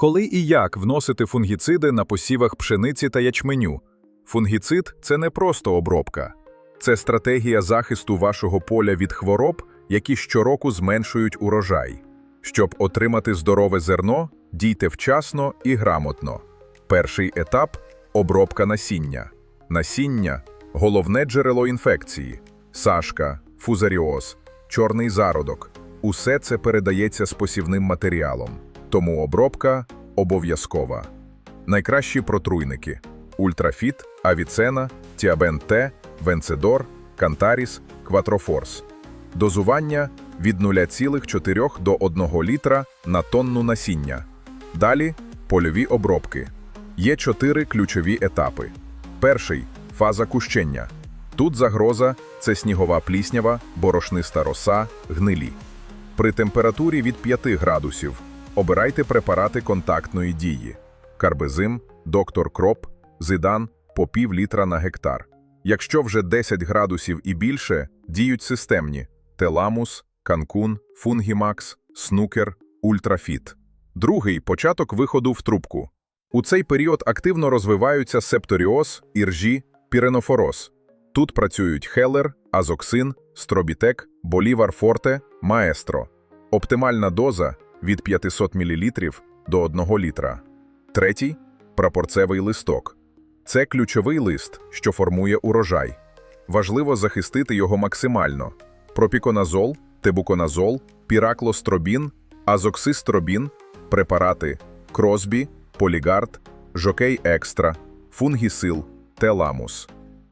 Коли і як вносити фунгіциди на посівах пшениці та ячменю? Фунгіцид це не просто обробка, це стратегія захисту вашого поля від хвороб, які щороку зменшують урожай. Щоб отримати здорове зерно, дійте вчасно і грамотно. Перший етап обробка насіння. Насіння головне джерело інфекції, сашка, фузаріоз, чорний зародок. Усе це передається з посівним матеріалом, тому обробка обов'язкова. Найкращі протруйники: Ультрафіт, Авіцена, Тіабен Т, Венцедор, Кантаріс, Кватрофорс. Дозування від 0,4 до 1 літра на тонну насіння. Далі польові обробки. Є чотири ключові етапи. Перший фаза кущення. Тут загроза це снігова пліснява, борошниста роса, гнилі. При температурі від 5 градусів обирайте препарати контактної дії: карбезим, доктор Кроп, зидан по пів літра на гектар. Якщо вже 10 градусів і більше, діють системні: теламус, канкун, фунгімакс, снукер, ультрафіт. Другий початок виходу в трубку. У цей період активно розвиваються септоріоз, іржі, піренофороз. Тут працюють хелер, азоксин, стробітек, болівар форте, маестро. Оптимальна доза від 500 мл до 1 літра. Третій прапорцевий листок. Це ключовий лист, що формує урожай. Важливо захистити його максимально. Пропіконазол, тебуконазол, піраклостробін, азоксистробін, препарати Кросбі, Полігард, Жокей Екстра, Фунгісил, Теламус.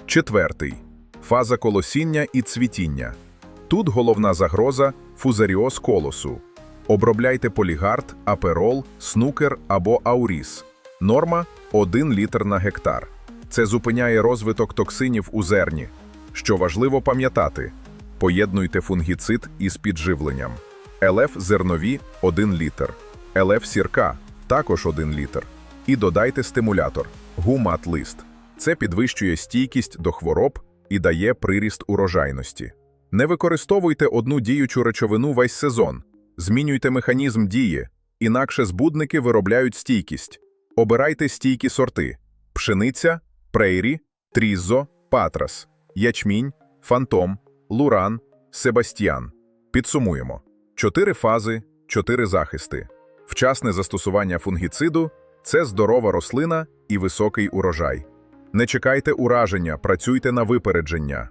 Четвертий фаза колосіння і цвітіння. Тут головна загроза фузаріоз колосу. Обробляйте полігард, аперол, снукер або ауріс. Норма 1 літр на гектар. Це зупиняє розвиток токсинів у зерні. Що важливо пам'ятати: поєднуйте фунгіцид із підживленням. ЛФ зернові 1 літр, ЛФ сірка також 1 літр. І додайте стимулятор гумат-лист. Це підвищує стійкість до хвороб і дає приріст урожайності. Не використовуйте одну діючу речовину весь сезон. Змінюйте механізм дії, інакше збудники виробляють стійкість. Обирайте стійкі сорти: пшениця, прейрі, тріззо, патрас, ячмінь, фантом, луран, себастьян. Підсумуємо: чотири фази, чотири захисти. Вчасне застосування фунгіциду це здорова рослина і високий урожай. Не чекайте ураження, працюйте на випередження.